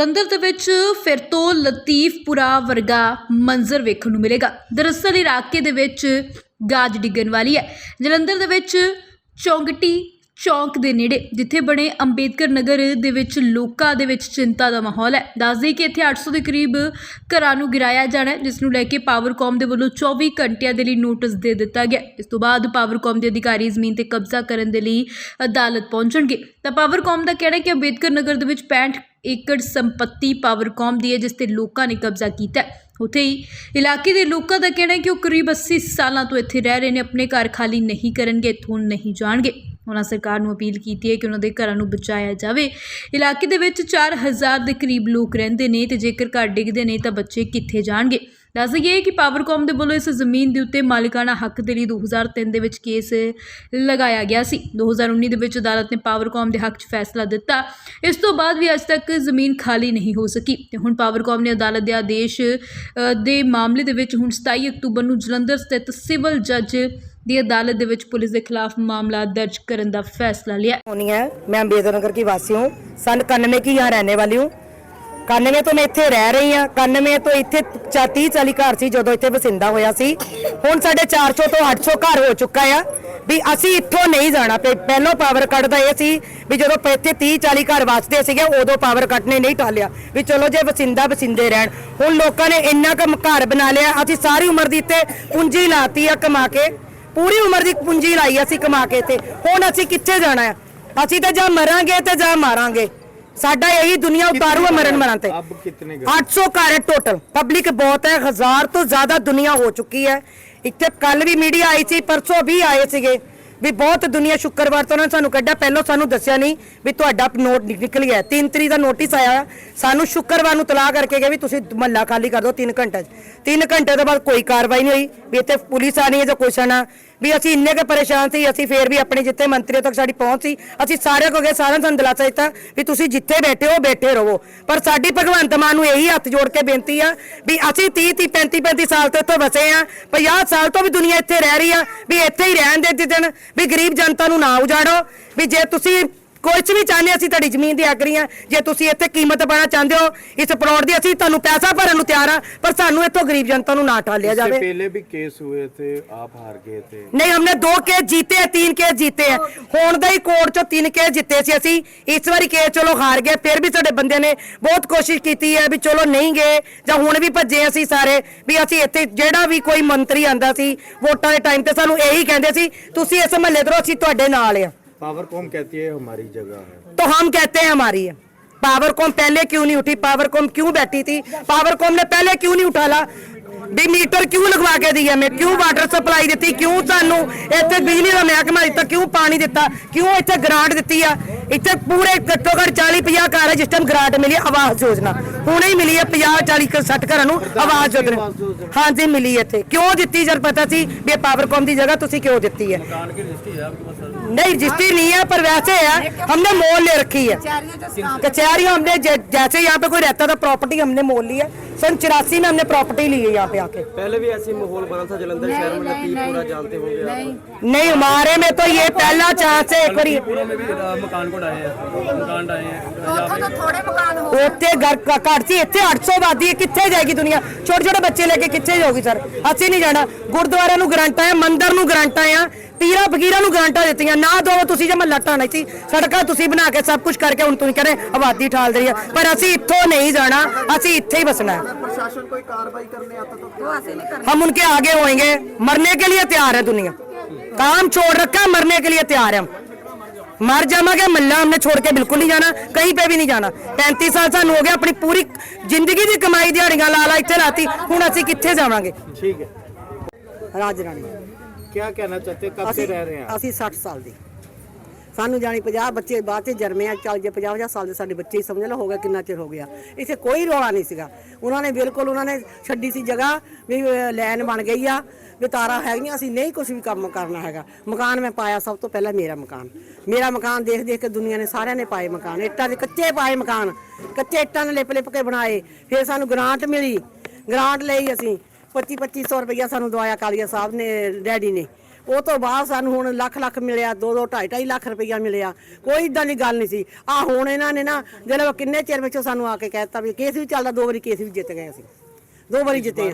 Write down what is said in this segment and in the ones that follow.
ਜਲੰਧਰ ਦੇ ਵਿੱਚ ਫਿਰ ਤੋਂ ਲਤੀਫਪੁਰਾ ਵਰਗਾ ਮੰਜ਼ਰ ਵੇਖਣ ਨੂੰ ਮਿਲੇਗਾ। ਦਰਅਸਲ ਇਲਾਕੇ ਦੇ ਵਿੱਚ ਗਾਜ ਡਿੱਗਣ ਵਾਲੀ ਹੈ। ਜਲੰਧਰ ਦੇ ਵਿੱਚ ਚੌਂਗਟੀ ਚੌਂਕ ਦੇ ਨੇੜੇ, ਜਿੱਥੇ ਬਣੇ ਅੰਬੇਦਕਰ ਨਗਰ ਦੇ ਵਿੱਚ ਲੋਕਾਂ ਦੇ ਵਿੱਚ ਚਿੰਤਾ ਦਾ ਮਾਹੌਲ ਹੈ। ਦੱਸਦੇ ਕਿ ਇੱਥੇ 800 ਦੇ ਕਰੀਬ ਘਰਾਂ ਨੂੰ ਗਿਰਾਇਆ ਜਾਣਾ ਜਿਸ ਨੂੰ ਲੈ ਕੇ ਪਾਵਰਕਾਮ ਦੇ ਵੱਲੋਂ 24 ਘੰਟਿਆਂ ਦੇ ਲਈ ਨੋਟਿਸ ਦੇ ਦਿੱਤਾ ਗਿਆ। ਇਸ ਤੋਂ ਬਾਅਦ ਪਾਵਰਕਾਮ ਦੇ ਅਧਿਕਾਰੀ ਜ਼ਮੀਨ ਤੇ ਕਬਜ਼ਾ ਕਰਨ ਦੇ ਲਈ ਅਦਾਲਤ ਪਹੁੰਚਣਗੇ। ਤਾਂ ਪਾਵਰਕਾਮ ਦਾ ਕਹਿਣਾ ਹੈ ਕਿ ਅੰਬੇਦਕਰ ਨਗਰ ਦੇ ਵਿੱਚ 65 ਏਕੜ ਸੰਪਤੀ ਪਾਵਰਕਾਮ ਦੀ ਹੈ, ਜਿਸ ਤੇ ਲੋਕਾਂ ਨੇ ਕਬਜ਼ਾ ਕੀਤਾ ਹੈ। ਉੱਥੇ ਹੀ ਇਲਾਕੇ ਦੇ ਲੋਕਾਂ ਦਾ ਕਹਿਣਾ ਹੈ ਕਿ ਉਹ ਕਰੀਬ 80 ਸਾਲਾਂ ਤੋਂ ਇੱਥੇ ਰਹਿ ਰਹੇ ਨੇ, ਆਪਣੇ ਘਰ ਖਾਲੀ ਨਹੀਂ ਕਰਨਗੇ, ਇੱਥੋਂ ਨਹੀਂ ਜਾਣਗੇ। ਉਹਨਾਂ ਸਰਕਾਰ ਨੂੰ ਅਪੀਲ ਕੀਤੀ ਹੈ ਕਿ ਉਹਨਾਂ ਦੇ ਘਰਾਂ ਨੂੰ ਬਚਾਇਆ ਜਾਵੇ। ਇਲਾਕੇ ਦੇ ਵਿੱਚ 4000 ਦੇ ਕਰੀਬ ਲੋਕ ਰਹਿੰਦੇ ਨੇ ਤੇ ਜੇਕਰ ਘਰ ਡਿੱਗਦੇ ਨੇ ਤਾਂ ਬੱਚੇ ਕਿੱਥੇ ਜਾਣਗੇ? ਦੱਸ ਦਈਏ ਕਿ ਪਾਵਰਕੌਮ ਦੇ ਵੱਲੋਂ ਇਸ ਜ਼ਮੀਨ ਦੇ ਉੱਤੇ ਮਾਲਿਕਾਨਾ ਹੱਕ ਦੇ ਲਈ 2003 ਦੇ ਵਿੱਚ ਕੇਸ ਲਗਾਇਆ ਗਿਆ ਸੀ। 2019 ਦੇ ਵਿੱਚ ਅਦਾਲਤ ਨੇ ਪਾਵਰਕੌਮ ਦੇ ਹੱਕ 'ਚ ਫੈਸਲਾ ਦਿੱਤਾ। ਇਸ ਤੋਂ ਬਾਅਦ ਵੀ ਅੱਜ ਤੱਕ ਜ਼ਮੀਨ ਖਾਲੀ ਨਹੀਂ ਹੋ ਸਕੀ ਤੇ ਹੁਣ ਪਾਵਰਕੌਮ ਨੇ ਅਦਾਲਤ ਦੇ ਆਦੇਸ਼ ਦੇ ਮਾਮਲੇ ਦੇ ਵਿੱਚ ਹੁਣ 27 ਅਕਤੂਬਰ ਨੂੰ ਜਲੰਧਰ ਸਥਿਤ ਸਿਵਲ ਜੱਜ ਦੀ ਅਦਾਲਤ ਦੇ ਵਿੱਚ ਪੁਲਿਸ ਦੇ ਖਿਲਾਫ ਮਾਮਲਾ ਦਰਜ ਕਰਨ ਦਾ ਫੈਸਲਾ ਲਿਆ होनी है मैं अम्बेडकर नगर की वासी हूँ सन कानवे की यहाँ रहने वाली हूँ ਕਾਨਵੇਂ ਤੋਂ ਮੈਂ ਇੱਥੇ ਰਹਿ ਰਹੀ ਹਾਂ ਕਾਨਵੇਂ ਤੋਂ ਇੱਥੇ 30 40 ਘਰ ਸੀ ਜਦੋਂ ਇੱਥੇ ਵਸਿੰਦਾ ਹੋਇਆ ਸੀ ਹੁਣ ਸਾਡੇ 400 ਤੋਂ 800 ਘਰ ਹੋ ਚੁੱਕਾ ਆ ਵੀ ਅਸੀਂ ਇੱਥੋਂ ਨਹੀਂ ਜਾਣਾ ਪਹਿ- ਪਹਿਲੋਂ ਪਾਵਰ ਕੱਟ ਦਾ ਇਹ ਸੀ ਵੀ ਜਦੋਂ ਪ- ਇੱਥੇ 30 40 ਘਰ ਵਸਦੇ ਸੀਗੇ ਉਦੋਂ ਪਾਵਰ ਕੱਟ ਨੇ ਨਹੀਂ ਟਾਲਿਆ ਵੀ ਚਲੋ ਜੇ ਵਸਿੰਦਾ ਵਸਿੰਦੇ ਰਹਿਣ ਹੁਣ ਲੋਕਾਂ ਨੇ ਇੰਨਾ ਕੁ ਘਰ ਬਣਾ ਲਿਆ ਅਸੀਂ ਸਾਰੀ ਉਮਰ ਦੀ ਇੱਥੇ ਪੂੰਜੀ ਲਾਤੀ ਆ ਕਮਾ ਕੇ ਪੂਰੀ ਉਮਰ ਦੀ ਪੂੰਜੀ ਲਾਈ ਅਸੀਂ ਕਮਾ ਕੇ ਤੇ ਹੁਣ ਅਸੀਂ ਕਿੱਥੇ ਜਾਣਾ ਹੈ? ਅਸੀਂ ਤਾਂ ਜਾਂ ਮਰਾਂਗੇ ਤੇ ਜਾਂ ਮਾਰਾਂਗੇ। ਸਾਡਾ ਇਹੀ ਦੁਨੀਆ ਉਤਾਰੂ ਹੈ ਮਰਨ ਮਰਾਂ ਤੇ। ਅਬ ਕਿਤਨੇ 800 ਘਰ ਹੈ ਟੋਟਲ ਪਬਲਿਕ ਬਹੁਤ ਹੈ ਹਜ਼ਾਰ ਤੋਂ ਜ਼ਿਆਦਾ ਦੁਨੀਆ ਹੋ ਚੁੱਕੀ ਹੈ। ਇੱਥੇ ਕੱਲ ਵੀ ਮੀਡੀਆ ਆਈ ਸੀ ਪਰਸੋਂ ਵੀ ਆਏ ਸੀਗੇ। ਵੀ ਬਹੁਤ ਦੁਨੀਆ ਸ਼ੁੱਕਰਵਾਰ ਤੋਂ ਉਹਨਾਂ ਨੇ ਸਾਨੂੰ ਕੱਢਿਆ। ਪਹਿਲੋਂ ਸਾਨੂੰ ਦੱਸਿਆ ਨਹੀਂ ਵੀ ਤੁਹਾਡਾ ਨੋਟ ਨਿਕਲ ਗਿਆ। 3 ਤਰੀਕ ਦਾ ਨੋਟਿਸ ਆਇਆ। ਸਾਨੂੰ ਸ਼ੁੱਕਰਵਾਰ ਨੂੰ ਤਲਾਕ ਕਰਕੇ ਗਏ ਵੀ ਤੁਸੀਂ ਮਹੱਲਾ ਖਾਲੀ ਕਰ ਦਿਓ 3 ਘੰਟੇ 3 ਘੰਟੇ ਤੋਂ ਬਾਅਦ ਕੋਈ ਕਾਰਵਾਈ ਨਹੀਂ ਹੋਈ। ਵੀ ਇੱਥੇ ਪੁਲਿਸ ਆਣੀ ਹੈ ਜਾਂ ਕੁਛ ਆਣਾ ਵੀ ਅਸੀਂ ਇੰਨੇ ਕੁ ਪਰੇਸ਼ਾਨ ਸੀ, ਅਸੀਂ ਫੇਰ ਵੀ ਆਪਣੇ ਜਿੱਥੇ ਮੰਤਰੀਆਂ ਤੱਕ ਸਾਡੀ ਪਹੁੰਚ ਸੀ, ਅਸੀਂ ਸਾਰਿਆਂ ਕੋਲ ਗਏ, ਸਾਰਿਆਂ ਨੂੰ ਸਾਨੂੰ ਦਿਲਾਸਾ ਦਿੱਤਾ ਵੀ ਤੁਸੀਂ ਜਿੱਥੇ ਬੈਠੇ ਹੋ, ਬੈਠੇ ਰਹੋ। ਪਰ ਸਾਡੀ ਭਗਵੰਤ ਮਾਨ ਨੂੰ ਇਹੀ ਹੱਥ ਜੋੜ ਕੇ ਬੇਨਤੀ ਆ ਵੀ ਅਸੀਂ 30 30 35 35 ਸਾਲ ਤੋਂ ਇੱਥੋਂ ਵਸੇ ਆ 50 ਸਾਲ ਤੋਂ ਵੀ ਦੁਨੀਆ ਇੱਥੇ ਰਹਿ ਰਹੀ ਆ, ਵੀ ਇੱਥੇ ਹੀ ਰਹਿਣ ਦੇ ਜਿੱਦਣ, ਵੀ ਗਰੀਬ ਜਨਤਾ ਨੂੰ ਨਾ ਉਜਾੜੋ, ਵੀ ਜੇ ਤੁਸੀਂ ਕੁਝ ਵੀ ਚਾਹੁੰਦੇ ਅਸੀਂ ਤੁਹਾਡੀ ਜ਼ਮੀਨ ਦੀ ਆਗਰੀ ਆ ਜੇ ਤੁਸੀਂ ਇੱਥੇ ਕੀਮਤ ਪਾਣਾ ਚਾਹੁੰਦੇ ਹੋ ਇਸ ਪਲਾਟ ਦੀ ਅਸੀਂ ਤੁਹਾਨੂੰ ਪੈਸਾ ਭਰਨ ਨੂੰ ਤਿਆਰ ਆ ਪਰ ਸਾਨੂੰ ਇੱਥੋਂ ਗਰੀਬ ਜਨਤਾ ਨੂੰ ਨਾ ਟਾਲਿਆ इससे ਜਾਵੇ पहले भी केस हुए थे आप हार गए थे ਨਹੀਂ हमने दो केस जीते हैं तीन केस जीते हैं ਹੁਣ ਦਾ ਹੀ ਕੋਰਟ ਚੋਂ ਤਿੰਨ ਕੇਸ ਜਿੱਤੇ ਸੀ ਅਸੀਂ ਇਸ ਵਾਰੀ ਕੇਸ ਚਲੋ ਹਾਰ ਗਏ ਫਿਰ ਵੀ ਸਾਡੇ ਬੰਦੇ ਨੇ ਬਹੁਤ ਕੋਸ਼ਿਸ਼ ਕੀਤੀ ਹੈ ਵੀ ਚਲੋ ਨਹੀਂ ਗਏ ਜਾਂ ਹੁਣ ਵੀ ਭੱਜੇ ਅਸੀਂ ਸਾਰੇ ਵੀ ਅਸੀਂ ਇੱਥੇ ਜਿਹੜਾ ਵੀ ਕੋਈ ਮੰਤਰੀ ਆਂਦਾ ਸੀ ਵੋਟਾਂ ਦੇ ਟਾਈਮ ਤੇ ਸਾਨੂੰ ਇਹੀ ਕਹਿੰਦੇ ਸੀ ਤੁਸੀਂ ਇਸ ਮਹੱਲੇ ਤੋਂ ਰਹੋ, ਅਸੀਂ ਤੁਹਾਡੇ ਨਾਲ ਆ पावरकॉम कहती है हमारी जगह है तो हम कहते हैं हमारी है पावरकॉम पहले क्यों नहीं उठी पावरकॉम क्यों बैठी थी पावरकॉम ने पहले क्यों नहीं उठाला ਵੀ ਮੀਟਰ ਕਿਉਂ ਲਗਵਾ ਕੇ ਦਿਆ ਮੈਂ ਕਿਉਂ ਵਾਟਰ ਸਪਲਾਈ ਦਿੱਤੀ ਕਿਉਂ ਸਾਨੂੰ ਇੱਥੇ ਬਿਜਲੀ ਦਾ ਮਹਿਕਮਾ ਦਿੱਤਾ ਕਿਉਂ ਪਾਣੀ ਦਿੱਤਾ ਕਿਉਂ ਇੱਥੇ ਗ੍ਰਾਂਟ ਦਿੱਤੀ ਆ ਇੱਥੇ ਪੂਰੇ ਘੱਟੋ ਘੱਟ 40 50 ਘਰਾਂ ਜਿਸ ਟਾਈਮ ਗ੍ਰਾਂਟ ਮਿਲੀ ਹੈ ਆਵਾਸ ਯੋਜਨਾ। ਹੁਣੇ ਹੀ ਮਿਲੀ ਹੈ 50 40 60 ਘਰਾਂ ਨੂੰ ਆਵਾਸ ਯੋਜਨਾ। ਹਾਂਜੀ ਮਿਲੀ ਹੈ ਇੱਥੇ। ਕਿਉਂ ਦਿੱਤੀ ਜਦ ਪਤਾ ਸੀ ਵੀ ਪਾਵਰਕੌਮ ਦੀ ਜਗ੍ਹਾ ਤੁਸੀਂ ਕਿਉਂ ਦਿੱਤੀ ਹੈ? ਨਹੀਂ ਰਜਿਸਟਰੀ नहीं ਹੈ ਪਰ ਵੈਸੇ है ਹਮਨੇ ਮੋਲ ਲੈ ਰੱਖੀ ਹੈ। कचहरी ਹਮਨੇ ਜੈਸੇ यहाँ पे कोई रहता था प्रॉपर्टी हमने मोल ली है सन चौरासी में हमने प्रॉपर्टी ली है यहाँ पे आके पहले भी ऐसे माहौल बना था जलंधर शहर में लतीफपुरा जानते होंगे आप नहीं हमारे में तो ये पहला चांस है एक बारी पूरा में भी अ, मकान को डाए हैं मकान डाए हैं ਉੱਥੋਂ ਤਾਂ ਥੋੜੇ ਮਕਾਨ ਹੋ ਉੱਥੇ ਘਰ ਘਰ ਸੀ ਇੱਥੇ 800 ਆਬਾਦੀ ਹੈ ਕਿੱਥੇ ਜਾਏਗੀ ਦੁਨੀਆ ਛੋਟੇ ਛੋਟੇ ਬੱਚੇ ਲੈ ਕੇ ਕਿੱਥੇ ਜਾਊਗੀ ਸਰ ਅਸੀਂ ਨਹੀਂ ਜਾਣਾ ਗੁਰਦੁਆਰਿਆਂ ਨੂੰ ਗਰੰਟਾਂ ਆ ਮੰਦਿਰ ਨੂੰ ਗਰੰਟਾਂ ਆ ਪੀਰਾਂ ਫਕੀਰਾਂ ਨੂੰ ਗਰੰਟਾਂ ਦਿੱਤੀਆਂ ਨਾ ਦੋ ਤੁਸੀਂ ਜੇ ਮਹੱਲਾ ਢਾਣਾ ਸੀ ਸੜਕਾਂ ਤੁਸੀਂ ਬਣਾ ਕੇ ਸਭ ਕੁਝ ਕਰਕੇ ਹੁਣ ਤੁਸੀਂ ਕਹਿੰਦੇ ਆਬਾਦੀ ਠਾਲ ਰਹੀ ਹੈ ਪਰ ਅਸੀਂ ਇੱਥੋਂ ਨਹੀਂ ਜਾਣਾ ਅਸੀਂ ਇੱਥੇ ਹੀ ਬਸਣਾ ਹੈ प्रशासन कोई कार्रवाई करने आता तो ਉਹ ਅਸੀਂ ਨਹੀਂ ਕਰਨਾ हम उनके आगे होंगे मरने के लिए तैयार है दुनिया काम छोड़ रखा है मरने के लिए तैयार है हम मर जावांगे मल्ला हमने छोड़ के बिल्कुल नहीं जाना कहीं पे भी नहीं जाना 35 साल ਸਾਨੂੰ ਹੋ ਗਿਆ ਆਪਣੀ ਪੂਰੀ ਜ਼ਿੰਦਗੀ ਦੀ ਕਮਾਈ ਦਿਹਾੜੀਆਂ ਲਾ ਲਾ ਇੱਥੇ ਲਾਤੀ ਹੁਣ ਅਸੀਂ ਕਿੱਥੇ ਜਾਵਾਂਗੇ ठीक है ਰਾਜ ਰਾਣੀ क्या कहना चाहते हैं कब से रह रहे हैं आप ਅਸੀਂ 60 ਸਾਲ ਦੇ ਸਾਨੂੰ ਜਾਣੀ 50 ਬੱਚੇ ਬਾਅਦ ਚ ਜਰਮੇ ਆ ਚੱਲ ਜੇ 50 50 ਸਾਲ ਦੇ ਸਾਡੇ ਬੱਚੇ ਹੀ ਸਮਝ ਲਓ ਹੋ ਗਿਆ ਕਿੰਨਾ ਚਿਰ ਹੋ ਗਿਆ ਇੱਥੇ ਕੋਈ ਰੌਲਾ ਨਹੀਂ ਸੀਗਾ ਉਹਨਾਂ ਨੇ ਬਿਲਕੁਲ ਉਹਨਾਂ ਨੇ ਛੱਡੀ ਸੀ ਜਗ੍ਹਾ ਵੀ ਅਹ, ਲੈਨ ਬਣ ਗਈ ਆ ਵੀ ਤਾਰਾਂ ਹੈਗੀਆਂ ਅਸੀਂ ਨਹੀਂ ਕੁਝ ਵੀ ਕੰਮ ਕਰਨਾ ਹੈਗਾ ਮਕਾਨ ਮੈਂ ਪਾਇਆ ਸਭ ਤੋਂ ਪਹਿਲਾਂ ਮੇਰਾ ਮਕਾਨ ਮੇਰਾ ਮਕਾਨ ਦੇਖ ਦੇਖ ਕੇ ਦੁਨੀਆ ਨੇ ਸਾਰਿਆਂ ਨੇ ਪਾਏ ਮਕਾਨ ਇੱਟਾਂ ਦੇ ਕੱਚੇ ਪਾਏ ਮਕਾਨ ਕੱਚੇ ਇੱਟਾਂ ਨੇ ਲਿਪ ਲਿਪ ਕੇ ਬਣਾਏ ਫਿਰ ਸਾਨੂੰ ਗ੍ਰਾਂਟ ਮਿਲੀ ਗ੍ਰਾਂਟ ਲਈ ਅਸੀਂ ਪੱਚੀ ਪੱਚੀ 2500 ਰੁਪਇਆ ਸਾਨੂੰ ਦਵਾਇਆ ਕਾਲੀਆ ਸਾਹਿਬ ਨੇ ਡੈਡੀ ਨੇ। ਉਹ ਤੋਂ ਬਾਅਦ ਸਾਨੂੰ ਹੁਣ ਲੱਖ ਲੱਖ ਮਿਲਿਆ 2 2 2.5 2.5 ਲੱਖ ਰੁਪਇਆ ਮਿਲਿਆ। ਕੋਈ ਇਦਾਂ ਦੀ ਗੱਲ ਨਹੀਂ ਸੀ। ਆ ਹੁਣ ਇਹਨਾਂ ਨੇ ਨਾ ਜਿਹੜਾ ਕਿੰਨੇ ਚਿਰ ਵਿੱਚੋਂ ਸਾਨੂੰ ਆ ਕੇ ਕਹਿਤਾ ਵੀ ਕੇਸ ਵੀ ਚੱਲਦਾ ਦੋ ਵਾਰੀ ਕੇਸ ਵੀ ਜਿੱਤ ਗਏ ਅਸੀਂ। ਦੋ ਵਾਰੀ ਜਿੱਤੇ ਆ।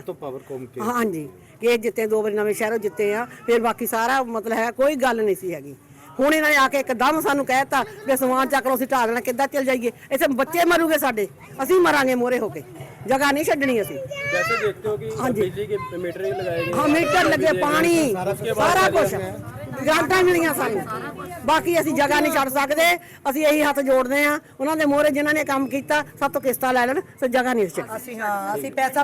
ਹਾਂਜੀ। ਕੇਸ ਜਿੱਤੇ ਦੋ ਵਾਰੀ ਨਵੇਂ ਸ਼ਹਿਰੋਂ ਜਿੱਤੇ ਆ। ਫਿਰ ਬਾਕੀ ਸਾਰਾ ਮਤਲਬ ਹੈ ਕੋਈ ਗੱਲ ਨਹੀਂ ਸੀ ਹੈਗੀ। ਹੁਣ ਇਹਨਾਂ ਨੇ ਆ ਕੇ ਇੱਕਦਮ ਸਾਨੂੰ ਕਹਿਤਾ ਵੀ ਸਮਾਨ ਚੱਕ ਲਓ ਅਸੀਂ ਢਾਹ ਦੇਣਾ ਕਿੱਦਾਂ ਚੱਲ ਜਾਈਏ ਇੱਥੇ ਬੱਚੇ ਮਰੂਗੇ ਸਾਡੇ ਅਸੀਂ ਮਰਾਂਗੇ ਮੋਰੇ ਹੋ ਕੇ ਜਗ੍ਹਾ ਨਹੀਂ ਛੱਡਣੀ ਅਸੀਂ जैसे देखते हो कि बिजली के मीटर भी लगाए गए ਹਾਂ ਮੀਟਰ ਲੱਗੇ ਪਾਣੀ ਸਾਰਾ ਕੁਝ ਗਾਂਟਾਂ ਮਿਲੀਆਂ ਸਾਨੂੰ ਬਾਕੀ ਅਸੀਂ ਜਗ੍ਹਾ ਨਹੀਂ ਛੱਡ ਸਕਦੇ ਅਸੀਂ ਇਹੀ ਹੱਥ ਜੋੜਦੇ ਆ ਉਹਨਾਂ ਦੇ ਮੋਹਰੇ ਜਿਨ੍ਹਾਂ ਨੇ ਕੰਮ ਕੀਤਾ ਸਭ ਤੋਂ ਕਿਸ਼ਤਾ ਲੈ ਲੈਣ ਤੇ ਜਗ੍ਹਾ ਨਹੀਂ ਛੱਡ ਅਸੀਂ ਹਾਂ ਅਸੀਂ ਪੈਸਾ